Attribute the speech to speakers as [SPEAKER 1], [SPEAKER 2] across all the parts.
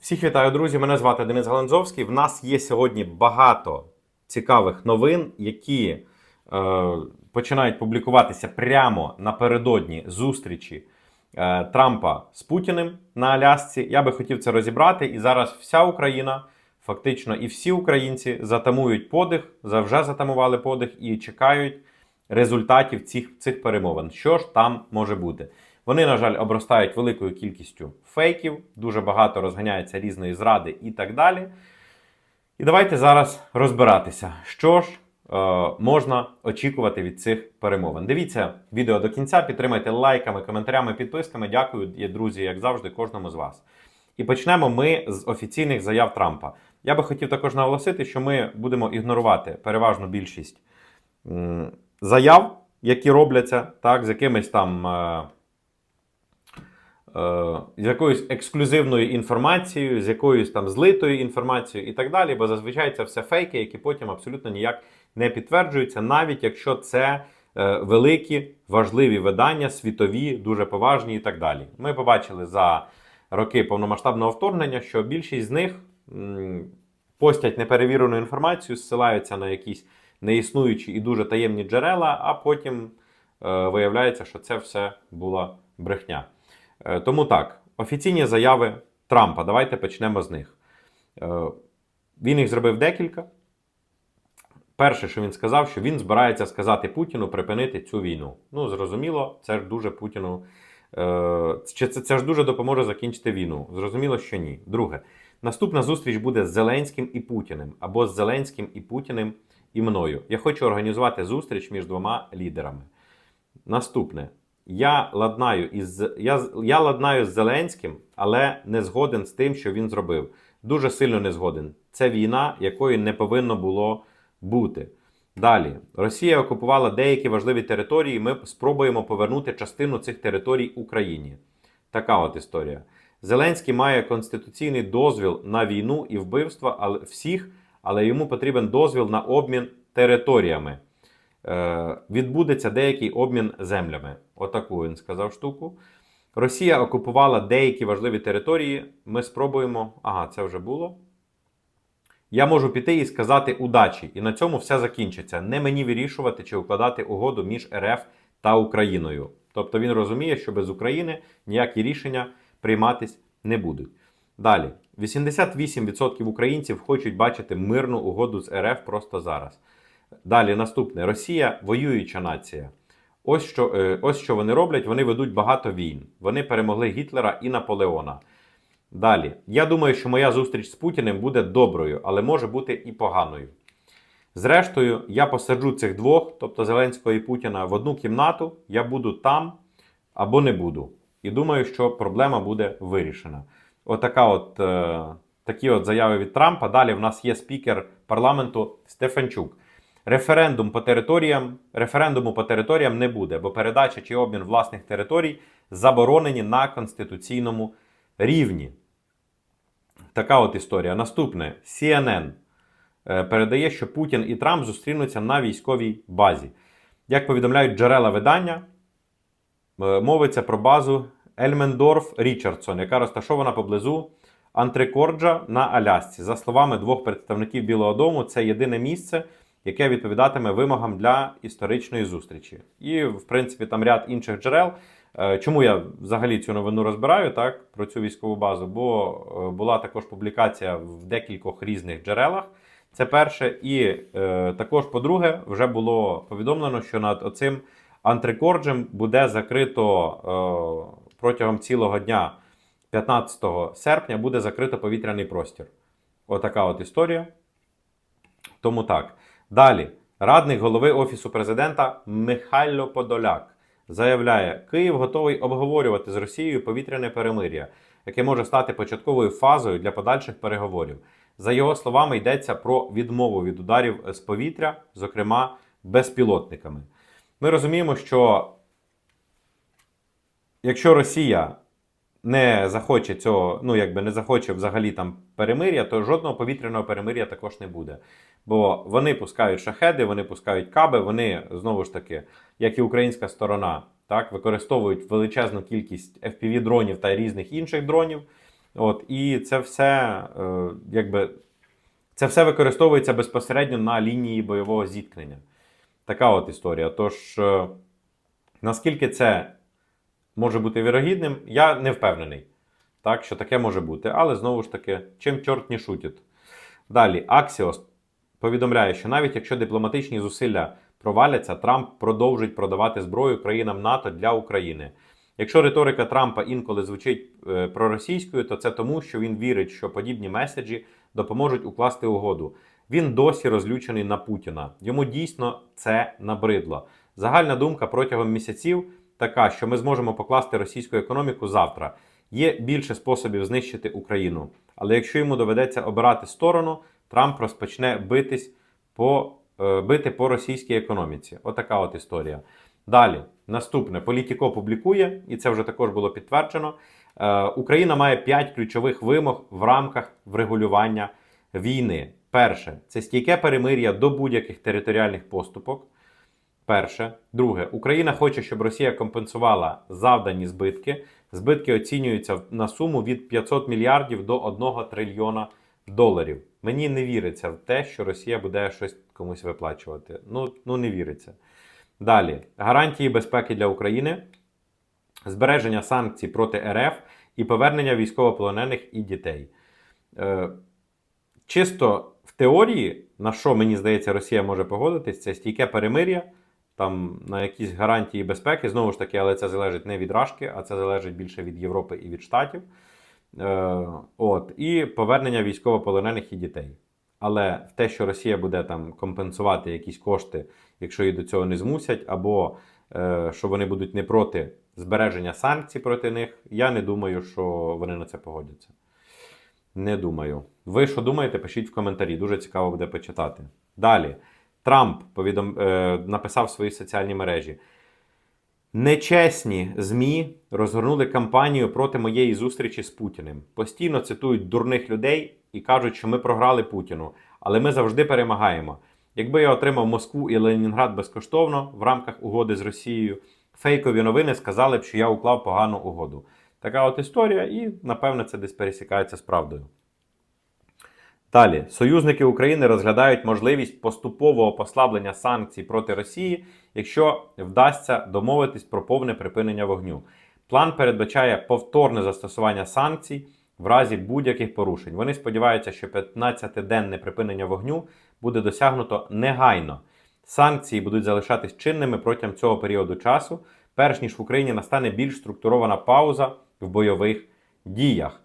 [SPEAKER 1] Всіх вітаю, друзі! Мене звати Денис Галанзовський. В нас є сьогодні багато цікавих новин, які е, починають публікуватися прямо напередодні зустрічі е, Трампа з Путіним на Алясці. Я би хотів це розібрати, і зараз вся Україна, фактично, і всі українці затамують подих, вже затамували подих і чекають результатів цих, цих перемовин. Що ж там може бути? Вони, на жаль, обростають великою кількістю фейків, дуже багато розганяється різної зради і так далі. І давайте зараз розбиратися, що ж е, можна очікувати від цих перемовин. Дивіться відео до кінця, підтримайте лайками, коментарями, підписками. Дякую, друзі, як завжди, кожному з вас. І почнемо ми з офіційних заяв Трампа. Я би хотів також наголосити, що ми будемо ігнорувати переважну більшість заяв, які робляться, так, з якимись там. Е, з якоюсь ексклюзивною інформацією, з якоюсь там злитою інформацією і так далі, бо зазвичай це все фейки, які потім абсолютно ніяк не підтверджуються, навіть якщо це е, великі важливі видання, світові, дуже поважні і так далі. Ми побачили за роки повномасштабного вторгнення, що більшість з них постять неперевірену інформацію, зсилаються на якісь неіснуючі і дуже таємні джерела, а потім е, виявляється, що це все була брехня. Е, Тому так, офіційні заяви Трампа. Давайте почнемо з них. Е, Він їх зробив декілька. Перше, що він сказав, що він збирається сказати Путіну припинити цю війну. Ну, зрозуміло, це ж дуже Путіну. е, Чи це, це ж дуже допоможе закінчити війну? Зрозуміло, що ні. Друге, наступна зустріч буде з Зеленським і Путіним, або з Зеленським і Путіним і мною. Я хочу організувати зустріч між двома лідерами. Наступне. Я ладнаю із я, я ладнаю з Зеленським, але не згоден з тим, що він зробив. Дуже сильно не згоден. Це війна, якої не повинно було бути. Далі, Росія окупувала деякі важливі території. Ми спробуємо повернути частину цих територій Україні. Така от історія. Зеленський має конституційний дозвіл на війну і вбивства, але всіх, але йому потрібен дозвіл на обмін територіями. Е, відбудеться деякий обмін землями. Отаку він сказав штуку. Росія окупувала деякі важливі території. Ми спробуємо. Ага, це вже було. Я можу піти і сказати удачі, і на цьому все закінчиться. Не мені вирішувати чи укладати угоду між РФ та Україною. Тобто він розуміє, що без України ніякі рішення прийматись не будуть. Далі, 88% українців хочуть бачити мирну угоду з РФ просто зараз. Далі наступне: Росія воююча нація. Ось що, е, ось що вони роблять: вони ведуть багато війн. Вони перемогли Гітлера і Наполеона. Далі, я думаю, що моя зустріч з Путіним буде доброю, але може бути і поганою. Зрештою, я посаджу цих двох, тобто Зеленського і Путіна, в одну кімнату, я буду там або не буду. І думаю, що проблема буде вирішена. Отака от, е, такі от заяви від Трампа. Далі в нас є спікер парламенту Стефанчук. Референдум по територіям, референдуму по територіям не буде, бо передача чи обмін власних територій заборонені на конституційному рівні. Така от історія. Наступне CNN е, передає, що Путін і Трамп зустрінуться на військовій базі. Як повідомляють джерела видання, е, мовиться про базу Ельмендорф Річардсон, яка розташована поблизу Антрикорджа на Алясці. За словами двох представників Білого Дому, це єдине місце, яке відповідатиме вимогам для історичної зустрічі. І, в принципі, там ряд інших джерел. Е, Чому я взагалі цю новину розбираю так, про цю військову базу? Бо е, була також публікація в декількох різних джерелах. Це перше. І е, також, по-друге, вже було повідомлено, що над оцим антрикорджем буде закрито е, протягом цілого дня, 15 серпня, буде закрито повітряний простір. Отака от історія. Тому так. Далі, радник голови Офісу президента Михайло Подоляк заявляє, Київ готовий обговорювати з Росією повітряне перемир'я, яке може стати початковою фазою для подальших переговорів. За його словами, йдеться про відмову від ударів з повітря, зокрема безпілотниками. Ми розуміємо, що якщо Росія не захоче цього, ну якби не захоче взагалі там перемир'я, то жодного повітряного перемир'я також не буде. Бо вони пускають шахеди, вони пускають каби, вони знову ж таки, як і українська сторона, так використовують величезну кількість FPV-дронів та різних інших дронів. От, і це все, е, якби, це все використовується безпосередньо на лінії бойового зіткнення. Така от історія. Тож, е, наскільки це може бути вірогідним, я не впевнений. Так, що таке може бути. Але знову ж таки, чим чорт не шутить. Далі, Axios повідомляє, що навіть якщо дипломатичні зусилля проваляться, Трамп продовжить продавати зброю країнам НАТО для України. Якщо риторика Трампа інколи звучить е, проросійською, то це тому, що він вірить, що подібні меседжі допоможуть укласти угоду. Він досі розлючений на Путіна. Йому дійсно це набридло. Загальна думка протягом місяців така, що ми зможемо покласти російську економіку завтра. Є більше способів знищити Україну. Але якщо йому доведеться обирати сторону, Трамп розпочне битись по, е, бити по російській економіці. Отака от історія. Далі, наступне Політіко публікує, і це вже також було підтверджено. Е, Україна має 5 ключових вимог в рамках врегулювання війни. Перше це стійке перемир'я до будь-яких територіальних поступок. Перше. Друге, Україна хоче, щоб Росія компенсувала завдані збитки. Збитки оцінюються на суму від 500 мільярдів до 1 трильйона доларів. Мені не віриться в те, що Росія буде щось комусь виплачувати. Ну, ну не віриться. Далі, гарантії безпеки для України, збереження санкцій проти РФ і повернення військовополонених і дітей. Е, чисто в теорії, на що мені здається, Росія може погодитись, це стійке перемир'я, там на якісь гарантії безпеки. Знову ж таки, але це залежить не від Рашки, а це залежить більше від Європи і від Штатів. Е, от, і повернення військовополонених і дітей. Але в те, що Росія буде там компенсувати якісь кошти, якщо її до цього не змусять, або е, що вони будуть не проти збереження санкцій проти них, я не думаю, що вони на це погодяться. Не думаю. Ви що думаєте, пишіть в коментарі. Дуже цікаво буде почитати. Далі. Трамп повідом... е, написав в своїй соціальній мережі. Нечесні ЗМІ розгорнули кампанію проти моєї зустрічі з Путіним. Постійно цитують дурних людей і кажуть, що ми програли Путіну, але ми завжди перемагаємо. Якби я отримав Москву і Ленінград безкоштовно в рамках угоди з Росією, фейкові новини сказали б, що я уклав погану угоду. Така от історія, і напевне це десь пересікається з правдою. Далі, союзники України розглядають можливість поступового послаблення санкцій проти Росії, якщо вдасться домовитись про повне припинення вогню. План передбачає повторне застосування санкцій в разі будь-яких порушень. Вони сподіваються, що 15-денне припинення вогню буде досягнуто негайно. Санкції будуть залишатись чинними протягом цього періоду часу, перш ніж в Україні настане більш структурована пауза в бойових діях.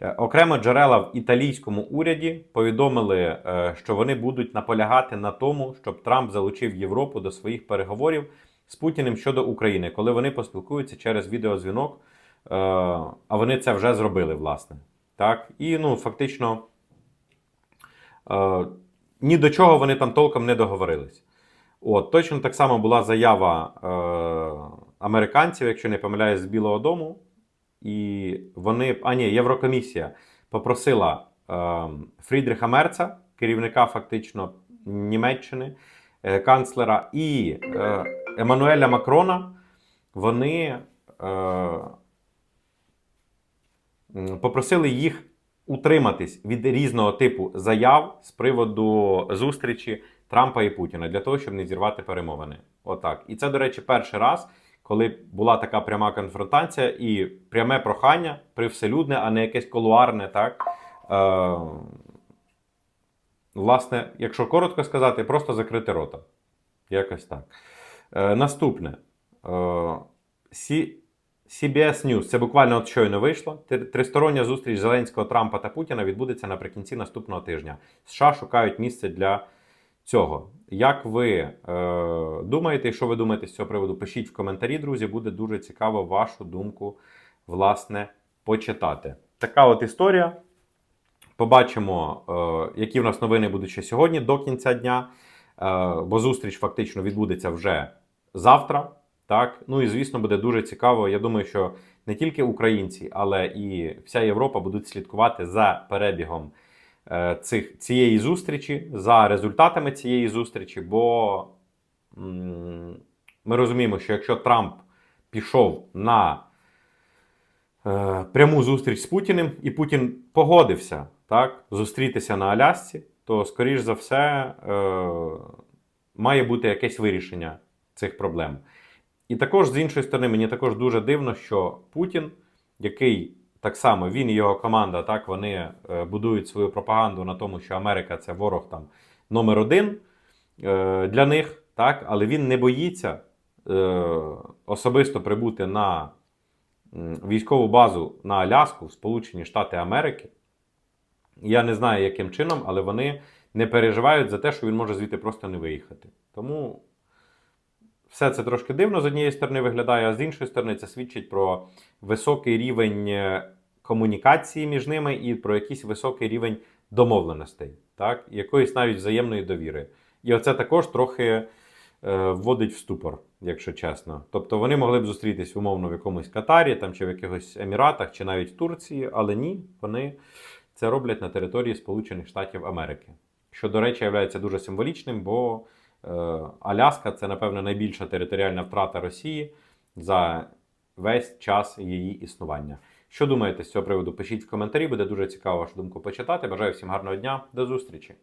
[SPEAKER 1] Е, Окремо джерела в італійському уряді повідомили, е, що вони будуть наполягати на тому, щоб Трамп залучив Європу до своїх переговорів з Путіним щодо України, коли вони поспілкуються через відеозвінок. е, А вони це вже зробили, власне. Так? І ну, фактично ні до чого вони там толком не договорились. От, точно так само була заява американців, якщо не помиляюсь, з Білого Дому. І вони, а ні, Єврокомісія попросила е, Фрідріха Мерца, керівника фактично Німеччини, е, канцлера, і е, Еммануеля Макрона. Вони е, попросили їх утриматись від різного типу заяв з приводу зустрічі Трампа і Путіна для того, щоб не зірвати перемовини. Отак. І це, до речі, перший раз, коли була така пряма конфронтація і пряме прохання привселюдне, а не якесь колуарне, так. Е, власне, якщо коротко сказати, просто закрити рота. Якось так. Е, наступне. Е, Сі- CBS News, це буквально от щойно вийшло. Тристороння зустріч Зеленського, Трампа та Путіна відбудеться наприкінці наступного тижня. США шукають місце для цього. Як ви е, думаєте, що ви думаєте з цього приводу? Пишіть в коментарі, друзі. Буде дуже цікаво вашу думку, власне, почитати. Така от історія. Побачимо, е, які в нас новини будуть ще сьогодні до кінця дня. Е, бо зустріч фактично відбудеться вже завтра. Так, ну і звісно, буде дуже цікаво. Я думаю, що не тільки українці, але і вся Європа будуть слідкувати за перебігом цих, цієї зустрічі, за результатами цієї зустрічі. Бо ми розуміємо, що якщо Трамп пішов на е, пряму зустріч з Путіним, і Путін погодився так, зустрітися на Алясці, то, скоріш за все, е, має бути якесь вирішення цих проблем. І також з іншої сторони, мені також дуже дивно, що Путін, який так само він і його команда, так вони е, будують свою пропаганду на тому, що Америка це ворог там номер один е, для них, так, але він не боїться е, особисто прибути на військову базу на Аляску в Сполучені Штати Америки. Я не знаю, яким чином, але вони не переживають за те, що він може звідти просто не виїхати. Тому все це трошки дивно з однієї сторони виглядає, а з іншої сторони, це свідчить про високий рівень е, комунікації між ними і про якийсь високий рівень домовленостей, так? якоїсь навіть взаємної довіри. І оце також трохи е, вводить в ступор, якщо чесно. Тобто вони могли б зустрітись умовно в якомусь Катарі там, чи в якихось Еміратах, чи навіть в Турції, але ні, вони це роблять на території Сполучених Штатів Америки. Що, до речі, є дуже символічним, бо Аляска це, напевно, найбільша територіальна втрата Росії за весь час її існування. Що думаєте з цього приводу? Пишіть в коментарі, буде дуже цікаво вашу думку почитати. Бажаю всім гарного дня, до зустрічі!